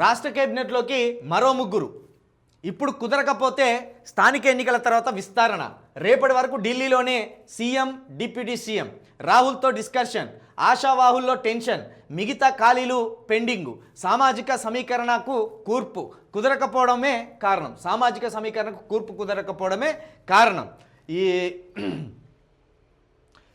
రాష్ట్ర కేబినెట్లోకి మరో ముగ్గురు. ఇప్పుడు కుదరకపోతే స్థానిక ఎన్నికల తర్వాత విస్తరణ. రేపటి వరకు ఢిల్లీలోనే సీఎం డిప్యూటీ సీఎం. రాహుల్తో డిస్కషన్ ఆశావాహుల్లో టెన్షన్ మిగతా ఖాళీలు పెండింగు. సామాజిక సమీకరణకు కూర్పు కుదరకపోవడమే కారణం. సామాజిక సమీకరణకు కూర్పు కుదరకపోవడమే కారణం. ఈ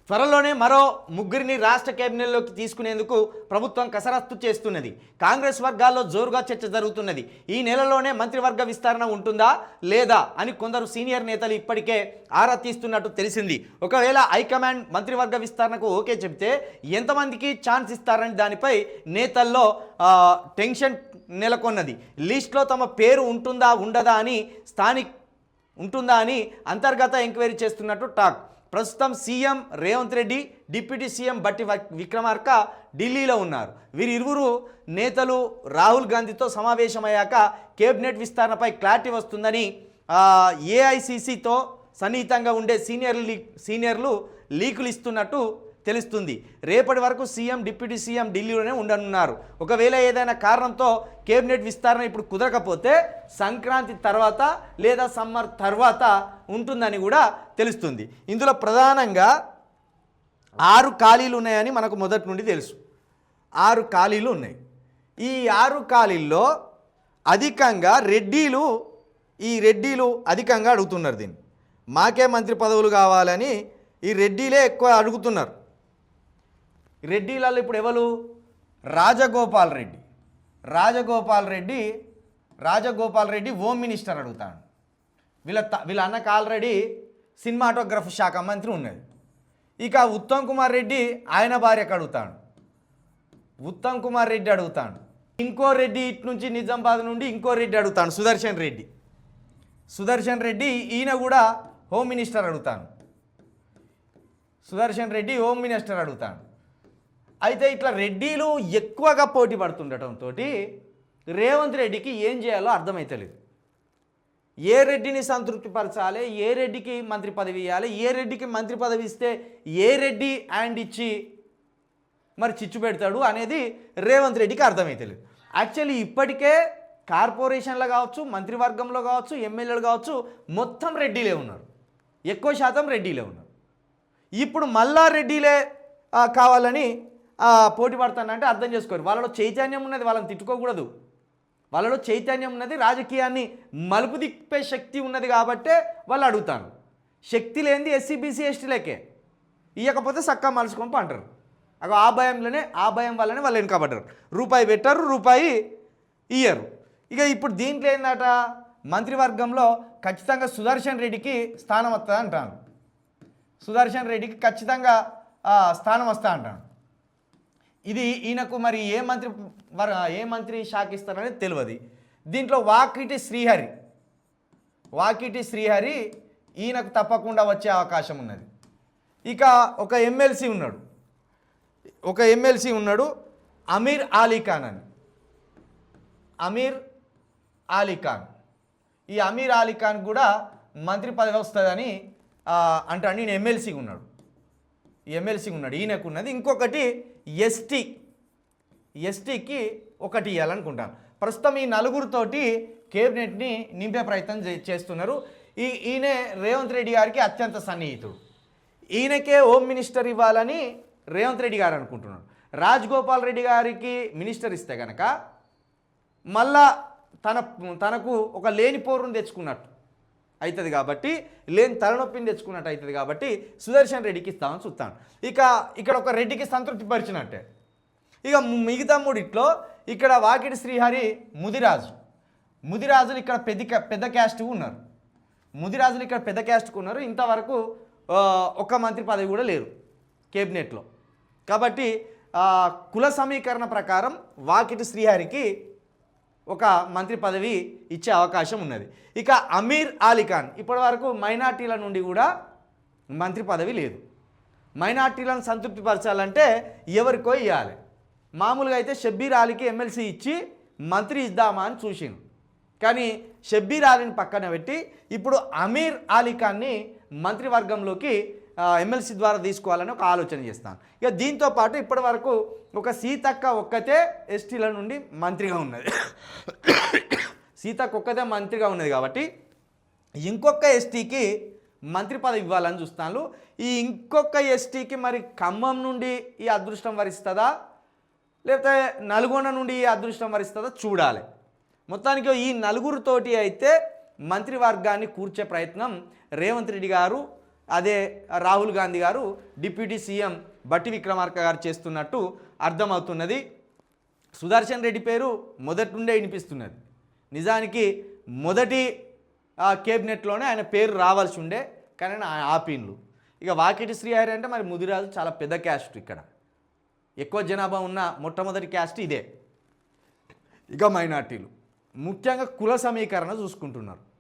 త్వరలోనే మరో ముగ్గురిని రాష్ట్ర కేబినెట్లోకి తీసుకునేందుకు ప్రభుత్వం కసరత్తు చేస్తున్నది. కాంగ్రెస్ వర్గాల్లో జోరుగా చర్చ జరుగుతున్నది. ఈ నెలలోనే మంత్రివర్గ విస్తరణ ఉంటుందా లేదా అని కొందరు సీనియర్ నేతలు ఇప్పటికే ఆరా తీస్తున్నట్టు తెలిసింది. ఒకవేళ హైకమాండ్ మంత్రివర్గ విస్తరణకు ఓకే చెబితే ఎంతమందికి ఛాన్స్ ఇస్తారని దానిపై నేతల్లో టెన్షన్ నెలకొన్నది. లిస్ట్లో తమ పేరు ఉంటుందా ఉండదా అని స్థానిక ఉంటుందా అని అంతర్గత ఎంక్వైరీ చేస్తున్నట్టు టాక్. ప్రస్తుతం CM Revanth Reddy deputy CM Bhatti Vikramarka ఢిల్లీలో ఉన్నారు. వీరిరువురు నేతలు రాహుల్ గాంధీతో సమావేశమయ్యాక కేబినెట్ విస్తరణపై క్లారిటీ వస్తుందని ఏఐసిసితో సన్నిహితంగా ఉండే సీనియర్ లీ సీనియర్లు లీకులు ఇస్తున్నట్టు తెలుస్తుంది. రేపటి వరకు సీఎం డిప్యూటీ సీఎం ఢిల్లీలోనే ఉండనున్నారు. ఒకవేళ ఏదైనా కారణంతో కేబినెట్ విస్తరణ ఇప్పుడు కుదరకపోతే సంక్రాంతి తర్వాత లేదా సమ్మర్ తర్వాత ఉంటుందని కూడా తెలుస్తుంది. ఇందులో ప్రధానంగా ఆరు ఖాళీలు ఉన్నాయని మనకు మొదటి నుండి తెలుసు. ఆరు ఖాళీలు ఉన్నాయి. ఈ ఆరు ఖాళీల్లో అధికంగా రెడ్డీలు ఈ రెడ్డీలు అధికంగా అడుగుతున్నారు దీన్ని. మాకే మంత్రి పదవులు కావాలని ఈ రెడ్డీలే ఎక్కువ అడుగుతున్నారు. రెడ్డిలలో ఇప్పుడు ఎవరు? రాజగోపాల్ రెడ్డి. రాజగోపాల్ రెడ్డి రాజగోపాల్ రెడ్డి హోమ్ మినిస్టర్ అడుగుతాడు. వీళ్ళ త- వీళ్ళ అన్నకు ఆల్రెడీ సినిమాటోగ్రఫీ శాఖ మంత్రి ఉన్నది. ఇక ఉత్తమ్ కుమార్ రెడ్డి ఆయన భార్యకు అడుగుతాడు. ఉత్తమ్ కుమార్ రెడ్డి అడుగుతాడు. ఇంకో రెడ్డి ఇటు నుంచి నిజామాబాద్ నుండి ఇంకో రెడ్డి అడుగుతాను సుదర్శన్ రెడ్డి. సుదర్శన్ రెడ్డి ఈయన కూడా హోమ్ మినిస్టర్ అడుగుతాను సుదర్శన్ రెడ్డి హోమ్ మినిస్టర్ అడుగుతాడు. అయితే ఇట్లా రెడ్డిలు ఎక్కువగా పోటీ పడుతుండటంతో రేవంత్ రెడ్డికి ఏం చేయాలో అర్థమైతలేదు. ఏ రెడ్డిని సంతృప్తిపరచాలి ఏ రెడ్డికి మంత్రి పదవి ఇవ్వాలి ఏ రెడ్డికి మంత్రి పదవి ఇస్తే ఏ రెడ్డి హ్యాండ్ ఇచ్చి మరి చిచ్చు పెడతాడు అనేది రేవంత్ రెడ్డికి అర్థమైతలేదు. యాక్చువల్లీ ఇప్పటికే కార్పొరేషన్లో కావచ్చు మంత్రివర్గంలో కావచ్చు ఎమ్మెల్యేలు కావచ్చు మొత్తం రెడ్డిలే ఉన్నారు. ఎక్కువ శాతం రెడ్డిలే ఉన్నారు. ఇప్పుడు మళ్ళా రెడ్డిలే కావాలని పోటీ పడతానంటే అర్థం చేసుకోరు. వాళ్ళలో చైతన్యం ఉన్నది వాళ్ళని తిట్టుకోకూడదు. వాళ్ళలో చైతన్యం ఉన్నది రాజకీయాన్ని మలుపు తిప్పే శక్తి ఉన్నది కాబట్టే వాళ్ళు అడుగుతాను శక్తి లేనిది ఎస్సీబీసీ ఎస్టీలకే ఇవ్వకపోతే సక్కా మలుచుకొని పంటారు అగో ఆ భయంలోనే ఆ భయం వల్లనే వాళ్ళు వెనుకబడ్డారు. రూపాయి పెట్టరు రూపాయి ఇయ్యరు. ఇక ఇప్పుడు దీంట్లో ఏందట? మంత్రివర్గంలో ఖచ్చితంగా సుదర్శన్ రెడ్డికి స్థానం వస్తుంది అంటాను సుదర్శన్ రెడ్డికి ఖచ్చితంగా స్థానం వస్తా అంటాను ఇది ఈయనకు మరి ఏ మంత్రి వర ఏ మంత్రి శాఖ ఇస్తారనేది తెలియదు దీంట్లో వాకిటి శ్రీహరి వాకిటి శ్రీహరి ఈయనకు తప్పకుండా వచ్చే అవకాశం ఉన్నది. ఇక ఒక ఎమ్మెల్సీ ఉన్నాడు. ఒక ఎమ్మెల్సీ ఉన్నాడు అమీర్ ఆలీ ఖాన్ అని. అమీర్ అలీ ఖాన్. ఈ అమీర్ అలీ ఖాన్ కూడా మంత్రి పదవి వస్తుందని అంటాడు నేను ఎమ్మెల్సీగా ఉన్నాడు. ఎమ్మెల్సీ ఉన్నాడు ఈయనకు ఉన్నది ఇంకొకటి ఎస్టీ. ఎస్టీకి ఒకటి ఇవ్వాలనుకుంటాను ప్రస్తుతం ఈ నలుగురితోటి కేబినెట్ని నింపే ప్రయత్నం చే- చేస్తున్నారు. ఈ ఈయనే రేవంత్ రెడ్డి గారికి అత్యంత సన్నిహితుడు. ఈయనకే హోమ్ మినిస్టర్ ఇవ్వాలని రేవంత్ రెడ్డి గారు అనుకుంటున్నాడు రాజగోపాల్ రెడ్డి గారికి మినిస్టర్ ఇస్తే కనుక మళ్ళా తన తనకు ఒక లేని పోరును తెచ్చుకున్నట్టు. అవుతుంది కాబట్టి లేని తలనొప్పిని తెచ్చుకున్నట్టు అవుతుంది కాబట్టి సుదర్శన్ రెడ్డికి ఇస్తామని చూస్తాను. ఇక ఇక్కడ ఒక రెడ్డికి సంతృప్తి పరిచినట్టే. ఇక మిగతా మూడిట్లో ఇక్కడ వాకిటి శ్రీహరి ముదిరాజు. ముదిరాజులు ఇక్కడ పెద్ద పెద్ద క్యాస్ట్ ఉన్నారు. ముదిరాజులు ఇక్కడ పెద్ద క్యాస్ట్కు ఉన్నారు. ఇంతవరకు ఒక్క మంత్రి పదవి కూడా లేరు కేబినెట్లో. కాబట్టి కుల సమీకరణ ప్రకారం వాకిటి శ్రీహరికి ఒక మంత్రి పదవి ఇచ్చే అవకాశం ఉన్నది. ఇక అమీర్ అలీఖాన్ ఇప్పటి వరకు మైనార్టీల నుండి కూడా మంత్రి పదవి లేదు. మైనార్టీలను సంతృప్తిపరచాలంటే ఎవరికో ఇవ్వాలి మామూలుగా అయితే షబ్బీర్ అలీకి ఎమ్మెల్సీ ఇచ్చి మంత్రి ఇద్దామా అని చూసిండు. కానీ షబ్బీర్ అలీని పక్కన పెట్టి ఇప్పుడు అమీర్ అలీఖాన్ని మంత్రివర్గంలోకి ఎమ్మెల్సీ ద్వారా తీసుకోవాలని ఒక ఆలోచన చేస్తాను. ఇక దీంతో పాటు ఇప్పటి వరకు ఒక సీతక్క ఒక్కతే ఎస్టీల నుండి మంత్రిగా ఉన్నది. సీతక్క ఒక్కతే మంత్రిగా ఉన్నది కాబట్టి ఇంకొక ఎస్టీకి మంత్రి పదవి ఇవ్వాలని చూస్తాను. ఈ ఇంకొక ఎస్టీకి మరి ఖమ్మం నుండి ఈ అదృష్టం వరిస్తుందా? లేకపోతే నల్గొండ నుండి ఈ అదృష్టం వరిస్తుందా? చూడాలి. మొత్తానికి ఈ నలుగురితోటి అయితే మంత్రివర్గాన్ని కూర్చే ప్రయత్నం రేవంత్ రెడ్డి గారు అదే రాహుల్ గాంధీ గారు డిప్యూటీ సీఎం బట్టి విక్రమార్క గారు చేస్తున్నట్టు అర్థమవుతున్నది. సుదర్శన్ రెడ్డి పేరు మొదటి నుండే వినిపిస్తున్నది. నిజానికి మొదటి ఆ, కేబినెట్లోనే ఆయన పేరు రావాల్సి ఉండే కానీ ఆయన ఆపిన్లు. ఇక వాకిటి శ్రీహరి అంటే మరి ముదిరాజు చాలా పెద్ద క్యాస్ట్ ఇక్కడ. ఎక్కువ జనాభా ఉన్న మొట్టమొదటి క్యాస్ట్ ఇదే. ఇక మైనార్టీలు. ముఖ్యంగా కుల సమీకరణ చూసుకుంటున్నారు.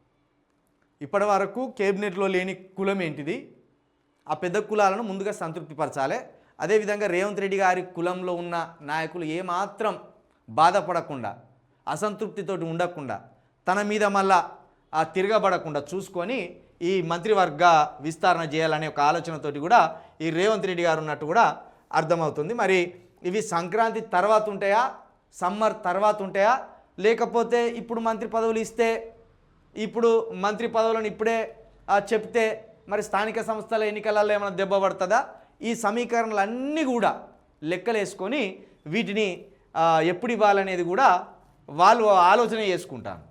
ఇప్పటి వరకు కేబినెట్లో లేని కులం ఏంటిది? ఆ పెద్ద కులాలను ముందుగా సంతృప్తిపరచాలి. అదేవిధంగా రేవంత్ రెడ్డి గారి కులంలో ఉన్న నాయకులు ఏమాత్రం బాధపడకుండా అసంతృప్తితోటి ఉండకుండా తన మీద మళ్ళా తిరగబడకుండా చూసుకొని ఈ మంత్రివర్గ విస్తరణ చేయాలనే ఒక ఆలోచనతోటి కూడా ఈ రేవంత్ రెడ్డి గారు ఉన్నట్టు కూడా అర్థమవుతుంది. మరి ఇవి సంక్రాంతి తర్వాత ఉంటాయా? సమ్మర్ తర్వాత ఉంటాయా? లేకపోతే ఇప్పుడు మంత్రి పదవులు ఇస్తే ఇప్పుడు మంత్రి పదవులను ఇప్పుడే చెప్తే మరి స్థానిక సంస్థల ఎన్నికలలో ఏమైనా దెబ్బ పడుతుందా? ఈ సమీకరణలన్నీ కూడా లెక్కలేసుకొని వీటిని ఎప్పుడు ఇవ్వాలనేది కూడా వాళ్ళు ఆలోచన చేసుకుంటాను